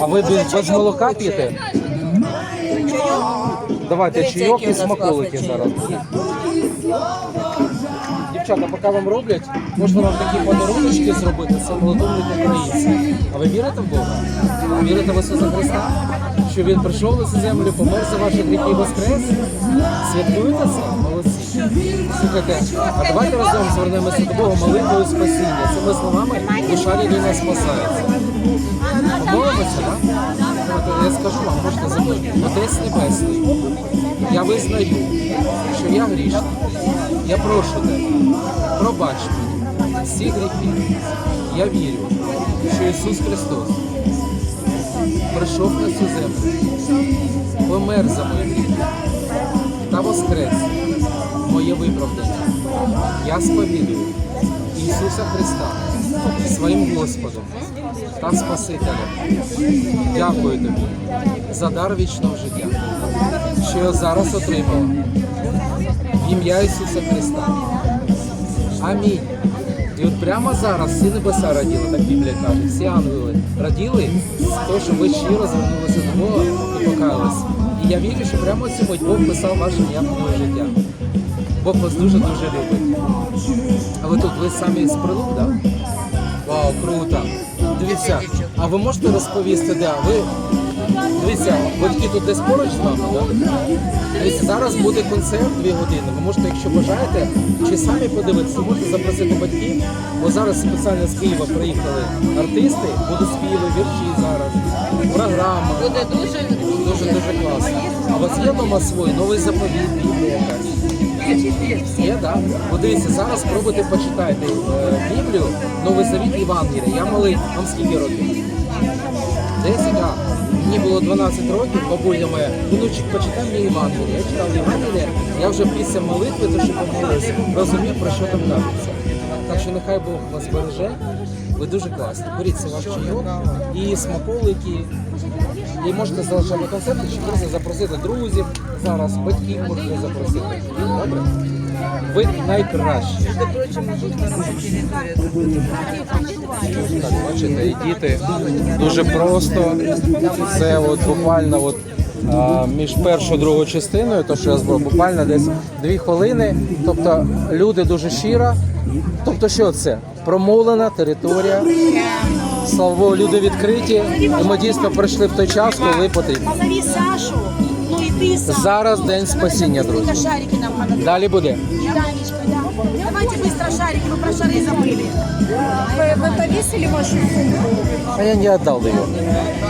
А ви без, без молока п'єте? Давайте Дивіться, чайок які і у нас смаколики класні зараз. Дівчата, поки вам роблять, можна вам такі подарунки зробити, це молодовник українці. А ви вірите в Бога? Вірите в Ісуса Христа? Що Він прийшов на цю землю, помер за ваші гріхи і воскрес? Святкуєте це? Молодці. Слухайте, а давайте разом звернемося до Бога молитвою спасіння. Цими словами душа людина спасається. Помолимося, так? От Я скажу вам, можете за мною. Отець Небесний, я визнаю, що я грішний. Я прошу тебе, пробач мені всі гріхи. Я вірю, що Ісус Христос прийшов на цю землю, помер за мої гріхи та воскрес моє виправдання. Я сповідую Ісуса Христа своїм Господом та Спасителем. Дякую тобі за дар вічного життя, що я зараз отримав в ім'я Ісуса Христа. Амінь. І от прямо зараз всі небеса раділи, так Біблія каже, всі ангели раділи з того, що ви щиро звернулися до Бога і покаялися. І я вірю, що прямо сьогодні Бог писав ваше ім'я в моє життя. Бог вас дуже-дуже любить. А ви тут, ви самі з прилук, так? Да? Вау, круто. Дивіться, а ви можете розповісти, де ви? Дивіться, батьки тут десь поруч з вами, так? Дивіться, зараз буде концерт дві години. Ви можете, якщо бажаєте, чи самі подивитися, можете запросити батьків, бо зараз спеціально з Києва приїхали артисти, будуть співи, вірші зараз, програма. Буде дуже Дуже дуже класно. А у вас є вдома свій новий заповіт, Біблія якась? Є, так? Подивіться, зараз спробуйте почитайте е, Біблію, Новий Завіт Євангелія. Я малий, вам скільки років? Десять, так. Мені було 12 років, бабуля моя, внучик, почитай мені Євангелія. Я читав Євангелія, я вже після молитви, то що помолився, розумів, про що там кажеться. Так що нехай Бог вас береже. Ви дуже класні. Беріть це ваш чайок і смаколики. І можете залишати концерти, чи просто запросити друзів зараз, батьків можете запросити. Добре? Ви найкращі. Так, бачите, і діти дуже просто. Це от буквально от, а, між першою і другою частиною, то що я збрав, буквально десь дві хвилини. Тобто люди дуже щиро. Тобто, що це? Промовлена територія. Слава Богу, люди відкриті. І ми дійсно прийшли в той час, коли потрібно. Позови Сашу, ну и ты сам. Зараз день спасіння, друзі. Только шарики нам понадобятся. Далі буде. Танечка, да. Давайте быстро шарики, мы про шары забыли. Вы, вы повесили вашу сумку? А я не віддав його.